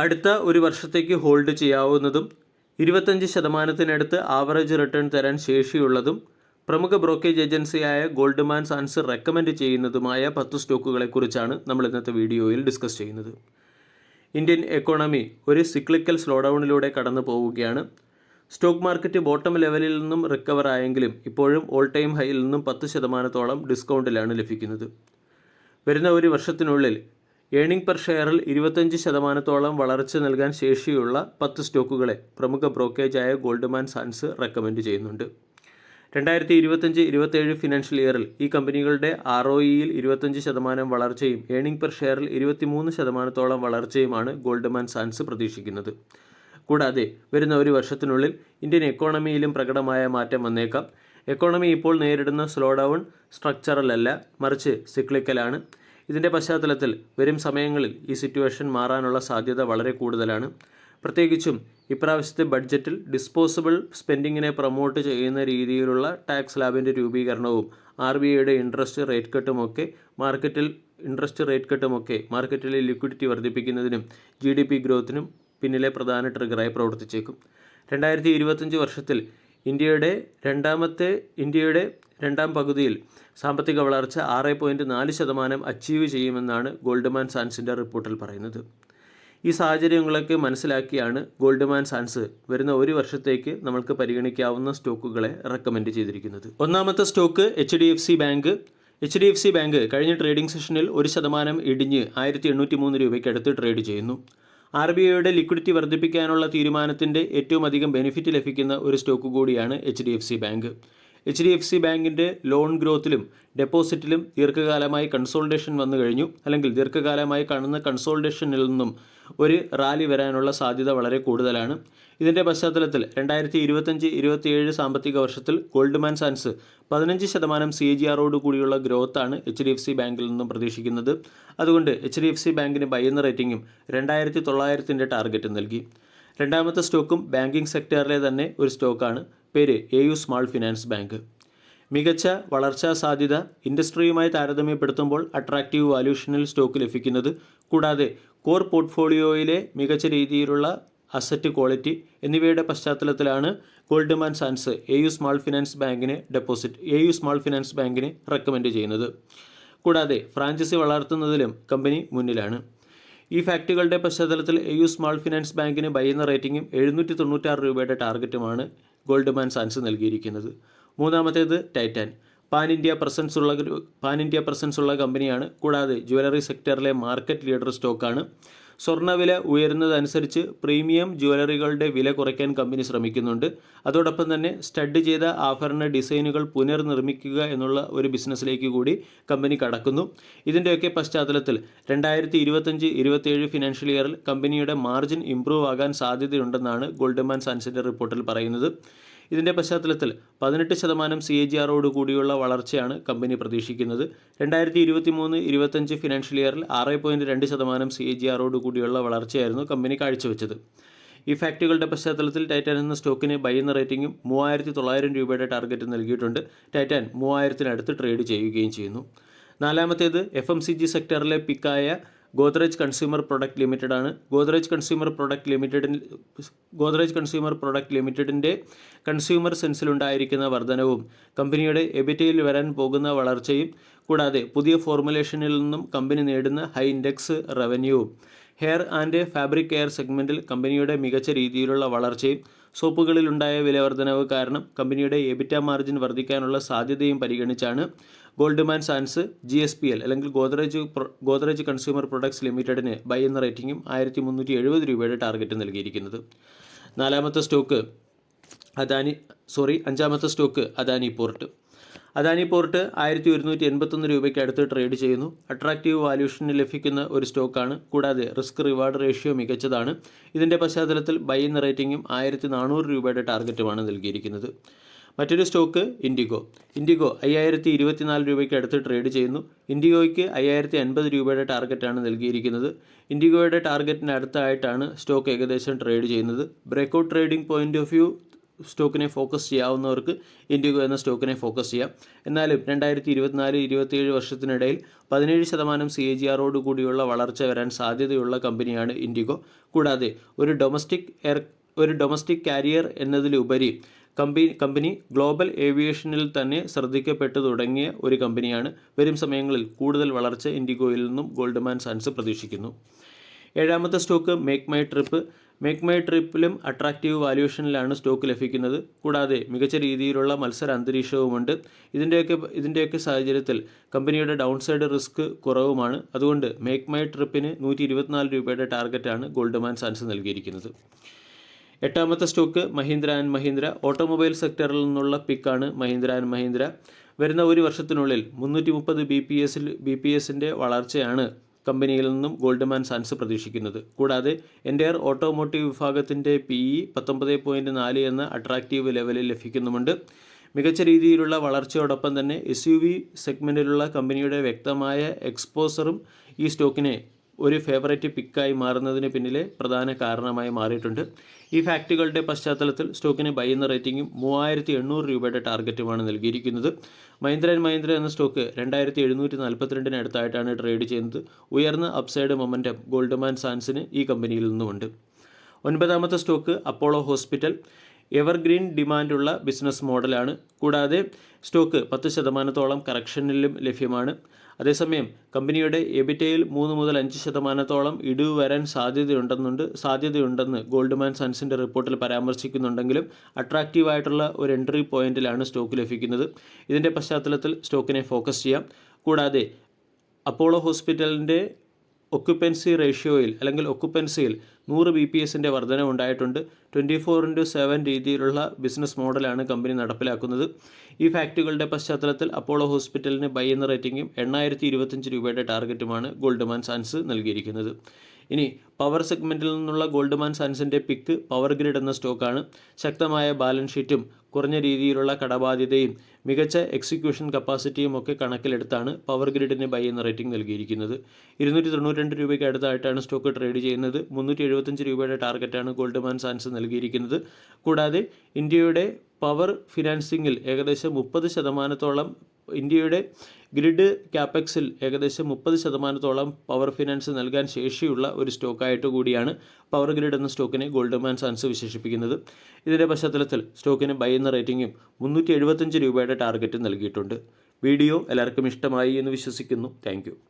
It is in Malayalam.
അടുത്ത ഒരു വർഷത്തേക്ക് ഹോൾഡ് ചെയ്യാവുന്നതും ഇരുപത്തഞ്ച് ശതമാനത്തിനടുത്ത് ആവറേജ് റിട്ടേൺ തരാൻ ശേഷിയുള്ളതും പ്രമുഖ ബ്രോക്കേജ് ഏജൻസിയായ ഗോൾഡ്മാൻ സാൻസ് റെക്കമെൻഡ് ചെയ്യുന്നതുമായ പത്ത് സ്റ്റോക്കുകളെക്കുറിച്ചാണ് നമ്മൾ ഇന്നത്തെ വീഡിയോയിൽ ഡിസ്കസ് ചെയ്യുന്നത്. ഇന്ത്യൻ എക്കോണമി ഒരു സിക്ലിക്കൽ സ്ലോ ഡൗണിലൂടെ കടന്നു പോവുകയാണ്. സ്റ്റോക്ക് മാർക്കറ്റ് ബോട്ടം ലെവലിൽ നിന്നും റിക്കവർ ആയെങ്കിലും ഇപ്പോഴും ഓൾ ടൈം ഹൈയിൽ നിന്നും പത്ത് ശതമാനത്തോളം ഡിസ്കൗണ്ടിലാണ് ലഭിക്കുന്നത്. വരുന്ന ഒരു വർഷത്തിനുള്ളിൽ ഏണിംഗ് പെർ ഷെയറിൽ ഇരുപത്തഞ്ച് ശതമാനത്തോളം വളർച്ച നൽകാൻ ശേഷിയുള്ള പത്ത് സ്റ്റോക്കുകളെ പ്രമുഖ ബ്രോക്കേജായ ഗോൾഡ്മാൻ സാൻസ് റെക്കമെൻഡ് ചെയ്യുന്നുണ്ട്. രണ്ടായിരത്തി ഇരുപത്തഞ്ച് ഇരുപത്തേഴ് ഫിനാൻഷ്യൽ ഇയറിൽ ഈ കമ്പനികളുടെ ആർ ഒ ഇയിൽ ഇരുപത്തഞ്ച് ശതമാനം വളർച്ചയും ഏണിംഗ് പെർ ഷെയറിൽ ഇരുപത്തിമൂന്ന് ശതമാനത്തോളം വളർച്ചയുമാണ് ഗോൾഡ്മാൻ സാൻസ് പ്രതീക്ഷിക്കുന്നത്. കൂടാതെ വരുന്ന ഒരു വർഷത്തിനുള്ളിൽ ഇന്ത്യൻ എക്കോണമിയിലും പ്രകടമായ മാറ്റം വന്നേക്കാം. എക്കോണമി ഇപ്പോൾ നേരിടുന്ന സ്ലോ ഡൗൺ സ്ട്രക്ചറൽ അല്ല മറിച്ച് സിക്ലിക്കലാണ്. ഇതിന്റെ പശ്ചാത്തലത്തിൽ വരും സമയങ്ങളിൽ ഈ സിറ്റുവേഷൻ മാറാനുള്ള സാധ്യത വളരെ കൂടുതലാണ്. പ്രത്യേകിച്ചും ഇപ്രാവശ്യത്തെ ബഡ്ജറ്റിൽ ഡിസ്പോസിബിൾ സ്പെൻഡിങ്ങിനെ പ്രൊമോട്ട് ചെയ്യുന്ന രീതിയിലുള്ള ടാക്സ് ലാബിന്റെ രൂപീകരണവും ആർ ബി ഐയുടെ ഇൻട്രസ്റ്റ് റേറ്റ് കട്ടുമൊക്കെ മാർക്കറ്റിൽ ഇൻട്രസ്റ്റ് റേറ്റ് കട്ടുമൊക്കെ മാർക്കറ്റിലെ ലിക്വിഡിറ്റി വർദ്ധിപ്പിക്കുന്നതിനും ജി ഡി പി ഗ്രോത്തിനും പിന്നിലെ പ്രധാന ട്രിഗറായി പ്രവർത്തിച്ചേക്കും. രണ്ടായിരത്തി ഇരുപത്തഞ്ച് വർഷത്തിൽ ഇന്ത്യയുടെ രണ്ടാമത്തെ ഇന്ത്യയുടെ രണ്ടാം പകുതിയിൽ സാമ്പത്തിക വളർച്ച ആറ് പോയിന്റ് നാല് ശതമാനം അച്ചീവ് ചെയ്യുമെന്നാണ് ഗോൾഡ്മാൻ സാൻസിന്റെ റിപ്പോർട്ടിൽ പറയുന്നത്. ഈ സാഹചര്യങ്ങളൊക്കെ മനസ്സിലാക്കിയാണ് ഗോൾഡ്മാൻ സാൻസ് വരുന്ന ഒരു വർഷത്തേക്ക് നമ്മൾക്ക് പരിഗണിക്കാവുന്ന സ്റ്റോക്കുകളെ റെക്കമെൻഡ് ചെയ്തിരിക്കുന്നത്. ഒന്നാമത്തെ stock H D F C bank. H D F C bank കഴിഞ്ഞ ട്രേഡിംഗ് സെഷനിൽ ഒരു ശതമാനം ഇടിഞ്ഞ് ആയിരത്തി എണ്ണൂറ്റി മൂന്ന് രൂപയ്ക്ക് അടുത്ത് ട്രേഡ് ചെയ്യുന്നു. ആർ ബി ഐയുടെ ലിക്വിഡിറ്റി വർദ്ധിപ്പിക്കാനുള്ള തീരുമാനത്തിന്റെ ഏറ്റവും അധികം ബെനിഫിറ്റ് ലഭിക്കുന്ന ഒരു സ്റ്റോക്ക് കൂടിയാണ് H D F C bank. H D F C ബാങ്കിന്റെ ലോൺ ഗ്രോത്തിലും ഡെപ്പോസിറ്റിലും ദീർഘകാലമായി കൺസോൾട്ടേഷൻ വന്നു കഴിഞ്ഞു. അല്ലെങ്കിൽ ദീർഘകാലമായി കാണുന്ന കൺസോൾട്ടേഷനിൽ നിന്നും ഒരു റാലി വരാനുള്ള സാധ്യത വളരെ കൂടുതലാണ്. ഇതിന്റെ പശ്ചാത്തലത്തിൽ രണ്ടായിരത്തി ഇരുപത്തഞ്ച് ഇരുപത്തിയേഴ് സാമ്പത്തിക വർഷത്തിൽ ഗോൾഡ്മാൻ സാൻസ് പതിനഞ്ച് ശതമാനം സി ജി ആറോട് കൂടിയുള്ള ഗ്രോത്താണ് എച്ച് ഡി എഫ് സി ബാങ്കിൽ നിന്നും പ്രതീക്ഷിക്കുന്നത്. അതുകൊണ്ട് എച്ച് ഡി എഫ് സി ബാങ്കിന് ബൈന്ന റേറ്റിംഗും രണ്ടായിരത്തി തൊള്ളായിരത്തിന്റെ ടാർഗറ്റ് നൽകി. രണ്ടാമത്തെ സ്റ്റോക്കും ബാങ്കിംഗ് സെക്ടറിലെ തന്നെ ഒരു സ്റ്റോക്കാണ്. പേര് A U small finance bank മികച്ച വളർച്ചാ സാധ്യത ഇൻഡസ്ട്രിയുമായി താരതമ്യപ്പെടുത്തുമ്പോൾ അട്രാക്റ്റീവ് വാല്യൂഷനിൽ സ്റ്റോക്ക് ലഭിക്കുന്നത് കൂടാതെ കോർ പോർട്ട്ഫോളിയോയിലെ മികച്ച രീതിയിലുള്ള അസറ്റ് ക്വാളിറ്റി എന്നിവയുടെ പശ്ചാത്തലത്തിലാണ് ഗോൾഡ്മാൻ സാൻസ് എ യു സ്മാൾ ഫിനാൻസ് ബാങ്കിനെ deposit A U small finance ബാങ്കിനെ റെക്കമെൻഡ് ചെയ്യുന്നത്. കൂടാതെ ഫ്രാഞ്ചൈസി വളർത്തുന്നതിലും കമ്പനി മുന്നിലാണ്. ഈ ഫാക്റ്റുകളുടെ പശ്ചാത്തലത്തിൽ എ യു സ്മാൾ ഫിനാൻസ് ബാങ്കിന് ബൈ എന്ന റേറ്റിംഗും എഴുന്നൂറ്റി തൊണ്ണൂറ്റാറ് രൂപയുടെ ടാർഗറ്റുമാണ് ഗോൾഡ്മാൻ സാൻസ് നൽകിയിരിക്കുന്നത്. മൂന്നാമത്തേത് ടൈറ്റാൻ. പാൻ ഇന്ത്യ പ്രസൻസ് ഉള്ള പാൻ ഇന്ത്യ പ്രസൻസ് ഉള്ള കമ്പനിയാണ്. കൂടാതെ ജുവലറി സെക്ടറിലെ മാർക്കറ്റ് ലീഡർ സ്റ്റോക്കാണ്. സ്വർണവില ഉയരുന്നതനുസരിച്ച് പ്രീമിയം ജ്വല്ലറികളുടെ വില കുറയ്ക്കാൻ കമ്പനി ശ്രമിക്കുന്നുണ്ട്. അതോടൊപ്പം തന്നെ സ്റ്റഡ് ചെയ്ത ആഭരണ ഡിസൈനുകൾ പുനർനിർമ്മിക്കുക എന്നുള്ള ഒരു ബിസിനസ്സിലേക്ക് കൂടി കമ്പനി കടക്കുന്നു. ഇതിന്റെയൊക്കെ പശ്ചാത്തലത്തിൽ രണ്ടായിരത്തി ഇരുപത്തഞ്ച് ഇരുപത്തിയേഴ് ഫിനാൻഷ്യൽ ഇയറിൽ കമ്പനിയുടെ മാർജിൻ ഇംപ്രൂവ് ആകാൻ സാധ്യതയുണ്ടെന്നാണ് ഗോൾഡ്മാൻ സാൻസിന്റെ റിപ്പോർട്ടിൽ പറയുന്നത്. ഇതിന്റെ പശ്ചാത്തലത്തിൽ പതിനെട്ട് ശതമാനം സി എ ജി ആറോട് കൂടിയുള്ള വളർച്ചയാണ് കമ്പനി പ്രതീക്ഷിക്കുന്നത്. രണ്ടായിരത്തി ഇരുപത്തി മൂന്ന് ഇരുപത്തഞ്ച് ഫിനാൻഷ്യൽ ഇയറിൽ ആറ് പോയിന്റ് രണ്ട് ശതമാനം സി എ ജി ആറോട് കൂടിയുള്ള വളർച്ചയായിരുന്നു കമ്പനി കാഴ്ചവെച്ചത്. ഈ ഫാക്റ്റുകളുടെ പശ്ചാത്തലത്തിൽ ടൈറ്റാൻ എന്ന സ്റ്റോക്കിന് എന്ന റേറ്റിംഗും മൂവായിരത്തി തൊള്ളായിരം രൂപയുടെ ടാർഗറ്റ് നൽകിയിട്ടുണ്ട്. ടൈറ്റാൻ മൂവായിരത്തിനടുത്ത് ട്രേഡ് ചെയ്യുകയും ചെയ്യുന്നു. നാലാമത്തേത് എഫ് എം സി ജി സെക്ടറിലെ പിക്കായ ഗോദ്രേജ് കൺസ്യൂമർ പ്രൊഡക്റ്റ് ലിമിറ്റഡ് ആണ്. ഗോദ്രേജ് കൺസ്യൂമർ പ്രൊഡക്റ്റ് ലിമിറ്റഡിൽ ഗോദ്രേജ് കൺസ്യൂമർ പ്രൊഡക്റ്റ് ലിമിറ്റഡിന്റെ കൺസ്യൂമർ സെൻസിലുണ്ടായിരിക്കുന്ന വർധനവും കമ്പനിയുടെ എബിറ്റയിൽ വരാൻ പോകുന്ന വളർച്ചയും കൂടാതെ പുതിയ ഫോർമുലേഷനിൽ നിന്നും കമ്പനി നേടുന്ന ഹൈ ഇൻഡെക്സ് റവന്യൂവും ഹെയർ ആൻഡ് ഫാബ്രിക് കെയർ സെഗ്മെന്റിൽ കമ്പനിയുടെ മികച്ച രീതിയിലുള്ള വളർച്ചയും സോപ്പുകളിലുണ്ടായ വിലവർധനവ് കാരണം കമ്പനിയുടെ എബിറ്റ മാർജിൻ വർദ്ധിക്കാനുള്ള സാധ്യതയും പരിഗണിച്ചാണ് ഗോൾഡ്മാൻ സാൻസ് ജി എസ് പി എൽ അല്ലെങ്കിൽ ഗോദ്രേജ് ഗോദ്രേജ് കൺസ്യൂമർ പ്രൊഡക്ട്സ് ലിമിറ്റഡിന് ബൈ എന്ന റേറ്റിംഗും ആയിരത്തി മുന്നൂറ്റി എഴുപത് രൂപയുടെ ടാർഗറ്റ് നൽകിയിരിക്കുന്നത്. നാലാമത്തെ സ്റ്റോക്ക് അദാനി സോറി അഞ്ചാമത്തെ stock Adani port. Adani port ആയിരത്തി ഒരുന്നൂറ്റി എൺപത്തൊന്ന് രൂപയ്ക്ക് അടുത്ത് ട്രേഡ് ചെയ്യുന്നു. അട്രാക്റ്റീവ് വാല്യൂഷന് ലഭിക്കുന്ന ഒരു സ്റ്റോക്കാണ്. കൂടാതെ റിസ്ക് റിവാർഡ് റേഷ്യോ മികച്ചതാണ്. ഇതിന്റെ പശ്ചാത്തലത്തിൽ ബൈ എന്ന റേറ്റിംഗും ആയിരത്തി നാനൂറ് രൂപയുടെ ടാർഗറ്റുമാണ് നൽകിയിരിക്കുന്നത്. മറ്റൊരു സ്റ്റോക്ക് ഇൻഡിഗോ. ഇൻഡിഗോ അയ്യായിരത്തി ഇരുപത്തിനാല് രൂപയ്ക്ക് അടുത്ത് ട്രേഡ് ചെയ്യുന്നു. ഇൻഡിഗോയ്ക്ക് അയ്യായിരത്തി അൻപത് രൂപയുടെ ടാർഗറ്റാണ് നൽകിയിരിക്കുന്നത്. ഇൻഡിഗോയുടെ ടാർഗറ്റിന് അടുത്തായിട്ടാണ് സ്റ്റോക്ക് ഏകദേശം ട്രേഡ് ചെയ്യുന്നത്. Breakout trading point of view സ്റ്റോക്കിനെ focus ചെയ്യാവുന്നവർക്ക് ഇൻഡിഗോ എന്ന സ്റ്റോക്കിനെ ഫോക്കസ് ചെയ്യാം. എന്നാലും രണ്ടായിരത്തി ഇരുപത്തിനാല് ഇരുപത്തിയേഴ് വർഷത്തിനിടയിൽ പതിനേഴ് ശതമാനം സി എ ജി ആറോട് കൂടിയുള്ള വളർച്ച വരാൻ സാധ്യതയുള്ള കമ്പനിയാണ് ഇൻഡിഗോ. കൂടാതെ ഒരു ഡൊമസ്റ്റിക് എയർ ഒരു ഡൊമസ്റ്റിക് കാരിയർ എന്നതിലുപരി കമ്പനി കമ്പനി ഗ്ലോബൽ ഏവിയേഷനിൽ തന്നെ ശ്രദ്ധിക്കപ്പെട്ടു തുടങ്ങിയ ഒരു കമ്പനിയാണ്. വരും സമയങ്ങളിൽ കൂടുതൽ വളർച്ച ഇൻഡിഗോയിൽ നിന്നും ഗോൾഡ്മാൻ സാൻസ് പ്രതീക്ഷിക്കുന്നു. ഏഴാമത്തെ stock make my trip. Make my ട്രിപ്പിലും attractive വാല്യുവേഷനിലാണ് സ്റ്റോക്ക് ലഭിക്കുന്നത്. കൂടാതെ മികച്ച രീതിയിലുള്ള മത്സര അന്തരീക്ഷവുമുണ്ട്. ഇതിന്റെയൊക്കെ ഇതിന്റെയൊക്കെ സാഹചര്യത്തിൽ കമ്പനിയുടെ ഡൗൺ സൈഡ് റിസ്ക് കുറവുമാണ്. അതുകൊണ്ട് മേക്ക് മൈ ട്രിപ്പിന് നൂറ്റി ഇരുപത്തിനാല് രൂപയുടെ ടാർഗറ്റാണ് ഗോൾഡ്മാൻ സാൻസ് നൽകിയിരിക്കുന്നത്. എട്ടാമത്തെ stock Mahindra and Mahindra. Automobile സെക്ടറിൽ നിന്നുള്ള പിക്കാണ് മഹീന്ദ്ര ആൻഡ് മഹീന്ദ്ര. വരുന്ന ഒരു വർഷത്തിനുള്ളിൽ മുന്നൂറ്റി മുപ്പത് ബി പി എസിൽ ബി പി എസിന്റെ വളർച്ചയാണ് കമ്പനിയിൽ നിന്നും ഗോൾഡ്മാൻ സാൻസ് പ്രതീക്ഷിക്കുന്നത്. കൂടാതെ എന്റയർ ഓട്ടോമോട്ടീവ് വിഭാഗത്തിന്റെ പി ഇ പത്തൊമ്പത് പോയിന്റ് നാല് എന്ന അട്രാക്റ്റീവ് ലെവലിൽ ലഭിക്കുന്നുമുണ്ട്. മികച്ച രീതിയിലുള്ള വളർച്ചയോടൊപ്പം തന്നെ എസ് യു വി സെഗ്മെന്റിലുള്ള കമ്പനിയുടെ വ്യക്തമായ എക്സ്പോസറും ഈ സ്റ്റോക്കിനെ ഒരു ഫേവറേറ്റ് പിക്കായി മാറുന്നതിന് പിന്നിലെ പ്രധാന കാരണമായി മാറിയിട്ടുണ്ട്. ഈ ഫാക്റ്റുകളുടെ പശ്ചാത്തലത്തിൽ സ്റ്റോക്കിന് ബൈ എന്ന റേറ്റിംഗും മൂവായിരത്തി എണ്ണൂറ് രൂപയുടെ ടാർഗറ്റുമാണ് നൽകിയിരിക്കുന്നത്. മഹീന്ദ്ര ആൻഡ് മഹീന്ദ്ര എന്ന സ്റ്റോക്ക് രണ്ടായിരത്തി എഴുന്നൂറ്റി നാൽപ്പത്തിരണ്ടിന് അടുത്തായിട്ടാണ് ട്രേഡ് ചെയ്യുന്നത്. ഉയർന്ന അപ്സൈഡ് മൊമെന്റം ഗോൾഡ്മാൻ സാൻസിന് ഈ കമ്പനിയിൽ നിന്നുമുണ്ട്. ഒൻപതാമത്തെ സ്റ്റോക്ക് അപ്പോളോ ഹോസ്പിറ്റൽ. എവർഗ്രീൻ ഡിമാൻഡുള്ള ബിസിനസ് മോഡലാണ്. കൂടാതെ സ്റ്റോക്ക് പത്ത് ശതമാനത്തോളം കറക്ഷനിലും ലഭ്യമാണ്. അതേസമയം കമ്പനിയുടെ എബിറ്റയിൽ മൂന്ന് മുതൽ അഞ്ച് ശതമാനത്തോളം ഇടിവ് വരാൻ സാധ്യതയുണ്ടെന്നുണ്ട് സാധ്യതയുണ്ടെന്ന് ഗോൾഡ്മാൻ സൺസിന്റെ റിപ്പോർട്ടിൽ പരാമർശിക്കുന്നുണ്ടെങ്കിലും അട്രാക്റ്റീവായിട്ടുള്ള ഒരു എൻട്രി പോയിന്റിലാണ് സ്റ്റോക്ക് ലഭിക്കുന്നത്. ഇതിന്റെ പശ്ചാത്തലത്തിൽ സ്റ്റോക്കിനെ ഫോക്കസ് ചെയ്യാം. കൂടാതെ അപ്പോളോ ഹോസ്പിറ്റലിന്റെ ഒക്യുപ്പൻസി റേഷ്യോയിൽ അല്ലെങ്കിൽ ഒക്യുപ്പൻസിയിൽ നൂറ് ബി പി എസിന്റെ വർധന ഉണ്ടായിട്ടുണ്ട്. ട്വന്റി ഫോർ ഇന്റു സെവൻ രീതിയിലുള്ള ബിസിനസ് മോഡലാണ് കമ്പനി നടപ്പിലാക്കുന്നത്. ഈ ഫാക്റ്റുകളുടെ പശ്ചാത്തലത്തിൽ അപ്പോളോ ഹോസ്പിറ്റലിന് ബൈ എന്ന റേറ്റിംഗും എണ്ണായിരത്തി ഇരുപത്തഞ്ച് രൂപയുടെ ടാർഗറ്റുമാണ് ഗോൾഡ്മാൻ സാൻസ് നൽകിയിരിക്കുന്നത്. ഇനി പവർ സെഗ്മെന്റിൽ നിന്നുള്ള ഗോൾഡ്മാൻ സൺസിന്റെ പിക്ക് പവർ ഗ്രിഡ് എന്ന സ്റ്റോക്കാണ് ശക്തമായ ബാലൻസ് ഷീറ്റും കുറഞ്ഞ രീതിയിലുള്ള കടബാധ്യതയും മികച്ച എക്സിക്യൂഷൻ കപ്പാസിറ്റിയും ഒക്കെ കണക്കിലെടുത്താണ് പവർ ഗ്രിഡിന് ബൈ എന്ന റേറ്റിംഗ് നൽകിയിരിക്കുന്നത്. ഇരുന്നൂറ്റി തൊണ്ണൂറ്റി രൂപയ്ക്ക് അടുത്തായിട്ടാണ് സ്റ്റോക്ക് ട്രേഡ് ചെയ്യുന്നത്. മുന്നൂറ്റി എഴുപത്തഞ്ച് രൂപയുടെ ടാർഗറ്റാണ് ഗോൾഡ്മാൻ സാൻസ് നൽകിയിരിക്കുന്നത്. കൂടാതെ ഇന്ത്യയുടെ പവർ ഫിനാൻസിങ്ങിൽ ഏകദേശം മുപ്പത് ശതമാനത്തോളം ഇന്ത്യയുടെ ഗ്രിഡ് ക്യാപെക്സിൽ ഏകദേശം മുപ്പത് ശതമാനത്തോളം പവർ ഫിനാൻസ് നൽകാൻ ശേഷിയുള്ള ഒരു സ്റ്റോക്കായിട്ട് കൂടിയാണ് പവർ ഗ്രിഡ് എന്ന സ്റ്റോക്കിനെ ഗോൾഡ്മാൻ സാൻസ് വിശേഷിപ്പിക്കുന്നത്. ഇതിന്റെ പശ്ചാത്തലത്തിൽ സ്റ്റോക്കിന് ബൈ എന്ന റേറ്റിംഗും മുന്നൂറ്റി എഴുപത്തഞ്ച് രൂപയുടെ ടാർഗറ്റ് നൽകിയിട്ടുണ്ട്. വീഡിയോ എല്ലാവർക്കും ഇഷ്ടമായി എന്ന് വിശ്വസിക്കുന്നു. താങ്ക്